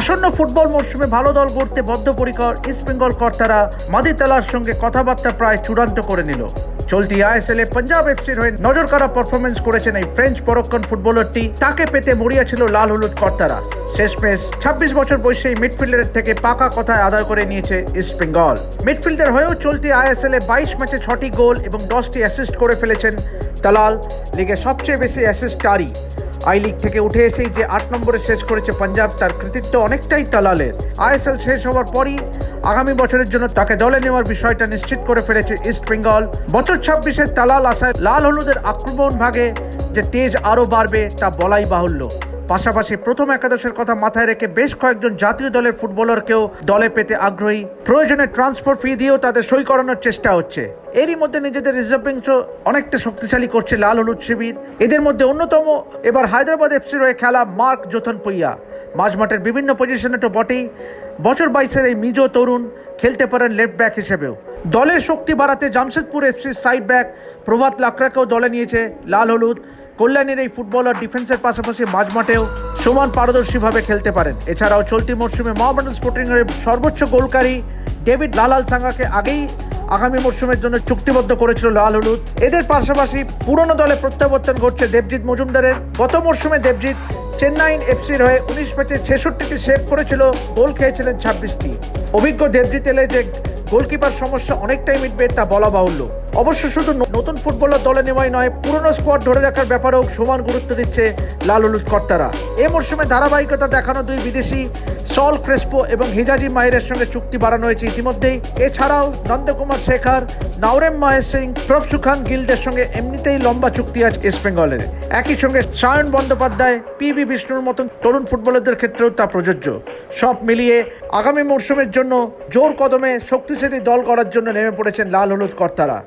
আসন্ন ফুটবল মরশুমে ভালো দল গড়তে বদ্ধপরিকর ইস্টবেঙ্গল কর্তারা মাদিতালার সঙ্গে কথাবার্তা প্রায় চূড়ান্ত করে নিল। চলতি আইএসএল এ পাঞ্জাব এফসির হয়ে নজর কাড়া পারফরমেন্স করেছেন এই ফ্রেঞ্চ পরক্ষণ ফুটবলারটি তাকে পেতে মরিয়া ছিল লাল হলুদ কর্তারা। শেষমেশ ছাব্বিশ বছর বয়সী মিডফিল্ডারের থেকে পাকা কথায় আদায় করে নিয়েছে ইস্ট বেঙ্গল মিডফিল্ডার হয়েও চলতি আইএসএল এ বাইশ ম্যাচে ছটি গোল এবং দশটি অ্যাসিস্ট করে ফেলেছেন তালাল। লিগে সবচেয়ে বেশি অ্যাসিস্ট তারই। আই লিগ থেকে উঠে এসেই যে আট নম্বরে শেষ করেছে পাঞ্জাব, তার কৃতিত্ব অনেকটাই তালালের। আইএসএল শেষ হওয়ার পরই আগামী বছরের জন্য তাকে দলে নেওয়ার বিষয়টা নিশ্চিত করে ফেলেছে ইস্ট বেঙ্গল। বছর ছাব্বিশের তালাল আশায় লাল হলুদের আক্রমণ ভাগে যে তেজ আরও বাড়বে তা বলাই বাহুল্য। পাশাপাশি প্রথম একাদশের কথা মাথায় রেখে বেশ কয়েকজন জাতীয় দলের ফুটবলারকেও দলে পেতে আগ্রহী। প্রয়োজনে ট্রান্সফার ফি দিয়েও তাদের সই করানোর চেষ্টা হচ্ছে। এরই মধ্যে নিজেদের রিজার্ভ বেঞ্চও অনেকটা শক্তিশালী করছে লাল হলুদ শিবির। এদের মধ্যে অন্যতম এবার হায়দ্রাবাদ এফসির হয়ে খেলা মার্ক যোথন পইয়া। মাঝমাঠের বিভিন্ন পজিশনে তো বটেই। বছর বাইশের এই মিজো তরুণ খেলতে পারেন লেফট ব্যাক হিসেবেও। দলের শক্তি বাড়াতে জামশেদপুর এফসির সাইড ব্যাক প্রভাত লাকড়াকেও দলে নিয়েছে লাল হলুদ। কল্যাণীর এই ফুটবলার ডিফেন্সের পাশাপাশি মাঝমাঠেও সমান পারদর্শীভাবে খেলতে পারেন। এছাড়াও চলতি মরশুমে মোহামেডান স্পোর্টিংয়ের সর্বোচ্চ গোলকারী ডেভিড লালাল সাঙ্গাকে আগেই আগামী মরশুমের জন্য চুক্তিবদ্ধ করেছিল লাল হলুদ। এদের পাশাপাশি পুরনো দলে প্রত্যাবর্তন ঘটছে দেবজিৎ মজুমদারের। গত মরশুমে দেবজিৎ চেন্নাইন এফসির হয়ে উনিশ ম্যাচে ছেষট্টিটি সেভ করেছিল, গোল খেয়েছিলেন ছাব্বিশটি। অভিজ্ঞ দেবজিৎ এলে যে গোলকিপার সমস্যা অনেকটাই মিটবে তা বলা বাহুল্য। অবশ্য শুধু নতুন ফুটবলার দলে নেওয়াই নয়, পুরনো স্কোয়াড ধরে রাখার ব্যাপারেও সমান গুরুত্ব দিচ্ছে লাল হলুদ কর্তারা। এ মরশুমে ধারাবাহিকতা দেখানো দুই বিদেশি সল ক্রেসপো এবং হিজাজি মাহিরের সঙ্গে চুক্তি বাড়ানো হয়েছে ইতিমধ্যেই। এছাড়াও নন্দকুমার শেখর, নাওরেম মহেশ সিং প্রভসু খান গিল্ডের সঙ্গে এমনিতেই লম্বা চুক্তি আছে ইস্ট বেঙ্গলের। একই সঙ্গে সায়ন বন্দ্যোপাধ্যায় পি বি বিষ্ণুর মতন তরুণ ফুটবলারদের ক্ষেত্রেও তা প্রযোজ্য। সব মিলিয়ে আগামী মরশুমের জন্য জোর কদমে শক্তিশালী দল করার জন্য নেমে পড়েছেন লাল হলুদ কর্তারা।